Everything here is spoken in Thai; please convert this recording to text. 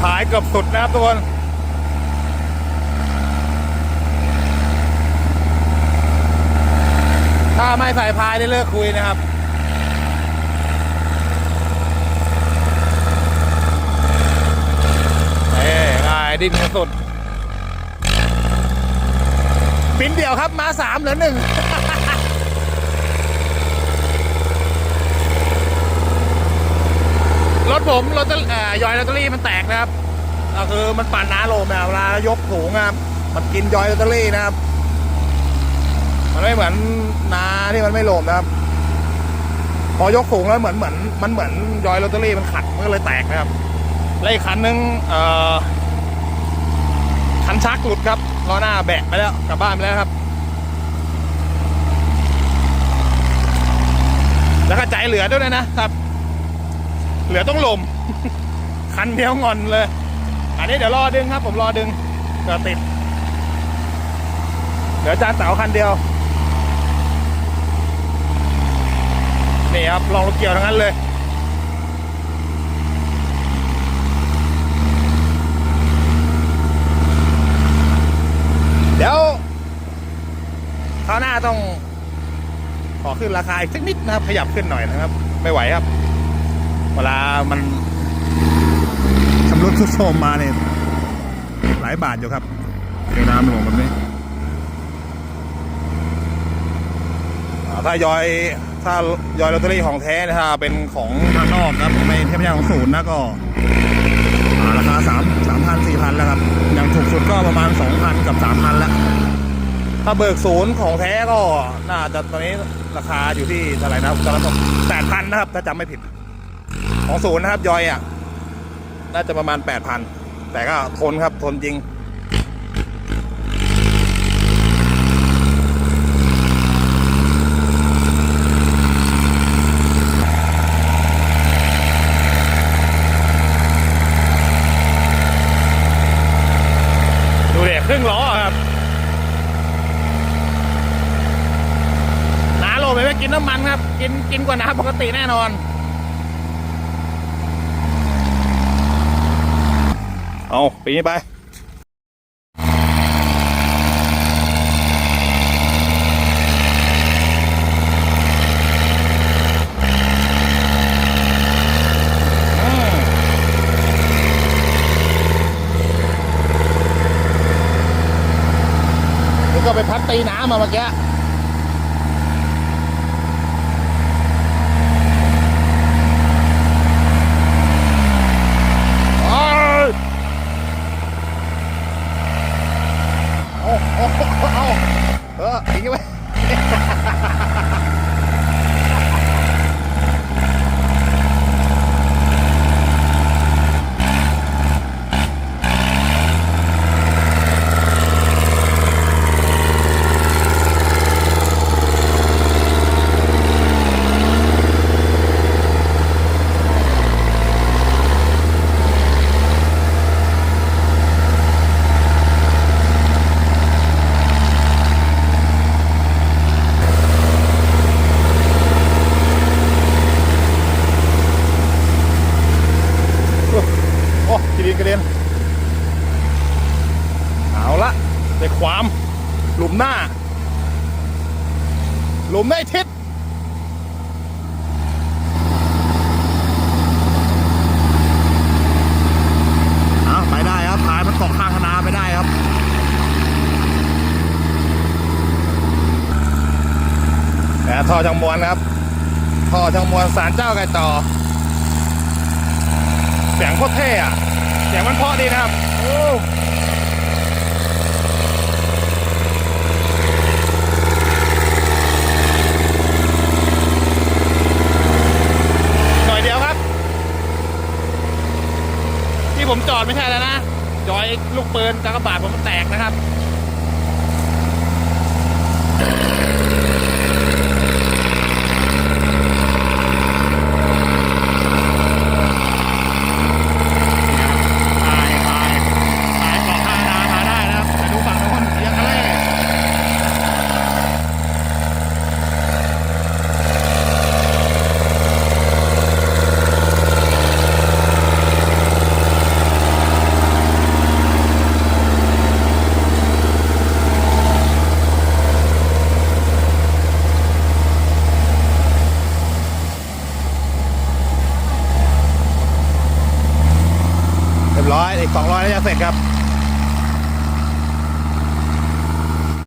พายเกือบสุดนะครับทุกคนถ้าไม่ใส่พายได้เลิกคุยนะครับเอ้ยง่ายดิ้นกันสุด ปิ้นเดียวครับมาสามเหลือหนึ่ง รถ ผมรถเอ่ยอยลอตเตอรี่มันแตกนะครับก็คือมันปั่นน้าโลมอะเวลายกถุงอะมันกินยอยลอตเตอรี่นะครับ มันไม่เหมือนนาที่มันไม่โลมนะครับ พอยกถุงแล้วเหมือนเหมือน มันเหมือนยอยลอตเตอรี่มันขัดมันก็เลยแตกนะครับและอีกคันนึงเอ่อคันชักหลุดครับล้อหน้าแบะไปแล้วกลับบ้านไปแล้วครับ แล้วก็ใจเหลือด้วยนะครับ เหลือต้องลม คันเดียวงอนเลย อันนี้เดี๋ยวรอดึงครับ ผมรอดึงเดี๋ยวติด เดี๋ยวจานเสาคันเดียว นี่ครับลองรถเกี่ยวทั้งนั้นเลยเดี๋ยวคราวหน้าต้อง ขอขึ้นราคาอีกสักนิดนะครับ ขยับขึ้นหน่อยนะครับ ไม่ไหวครับ วลามันชำรุดทุดโทรมมาเนี่ยหลายบาทอยู่ครับเกี่ยวน้ำหลวงแบบนี้อ่าถ้ายอยถ้ายอยลอตเตอรี่ของแท้นะถ้าเป็นของทางนอกนะครับไม่เทียบไม่ใช่ของศูนย์นะก็อ่าราคาสามสามพันสี่พันแล้วครับ อย่างถูกสุดก็ประมาณสองพันกับสามพันแล้วถ้าเบิกศูนย์ของแท้ก็น่าจะตอนนี้ราคาอยู่ที่เท่าไหร่นะครับตอนนั้นแปดพันนะครับ ถ้าจำไม่ผิด ของศูนย์นะครับยอยอะ น่าจะประมาณแปดพันแต่ก็ทนครับทนจริงดูเด็กครึ่งล้อครับน้าโลไปไม่กินน้ำมันครับ กินกินกว่าน้ำปกติแน่นอน เอาปีนี้ไปแล้วก็ไปพัดตีน้ำมาเมื่อกี้ โอ้ยโอ้โอ้โอ้เอาเอออีกไหมโอ้กิรินกระเด็น เอาละได้ ความ หลุมหน้า หลุมได้ทิศเอาไปได้ครับพายมันเกาะข้างคณาไปได้ครับแต่ท่อจังมวลครับท่อจังมวลสารเจ้าไก่ต่อเสียงโคตรเท่อะเสียงมันเพาะดีนะครับ โอ้หน่อยเดียวครับ ที่ผมจอดไม่ใช่แล้วนะจอยลูกปืนกากบาดผมมันแตกนะครับ ร้อยอีกสองร้อยแล้วจะเสร็จครับ